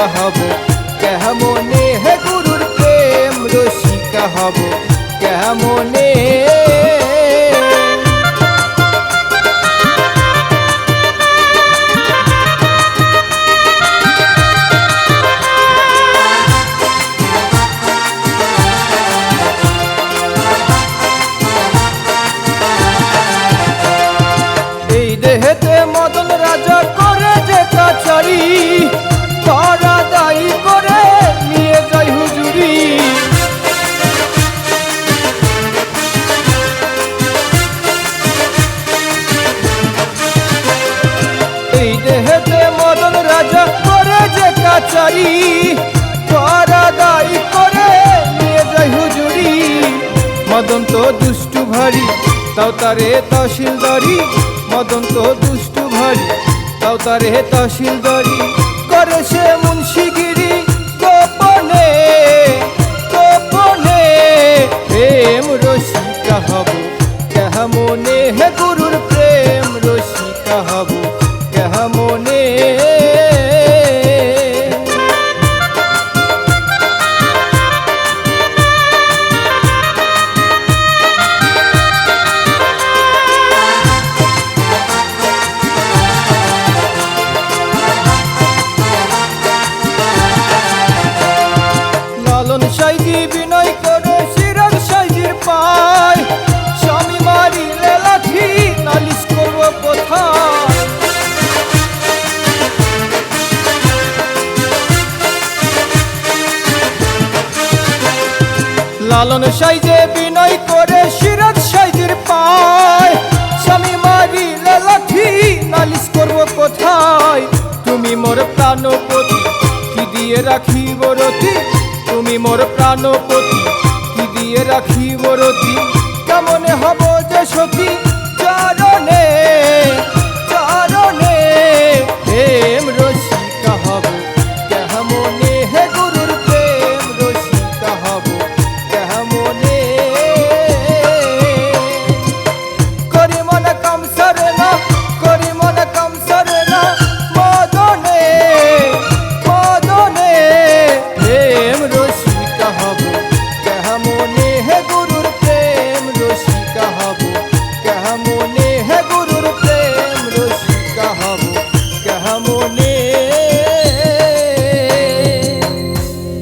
রসিকা হব। কেমনে হে গুরুর প্রেম রসিকা হব। কেমনে দেহেতে মদন যে কাছারি করা নিয়ে যাই হুজুরি। মদন দুষ্টু ভারী, তাও তারে তহসিলদারি। মদন তো দুষ্টু ভারী, তাও তারে তহসিলদারি। করে সে মুন্সিগিরি গোপনে গোপনে প্রেম রসিকা হব, কেহ মনে হে গুরুর প্রেম রসিকা হব, কেহ মনে লালন সাইজে বিনয় করে সিরাজ সাইজের পায়। স্বামী মারি লাঠি, নালিশ করব কোথায়? তুমি মোর প্রাণপতি, কি দিয়ে রাখিব রতি? তুমি মোর প্রাণপতি, কি দিয়ে রাখিব রতি? কেমন হব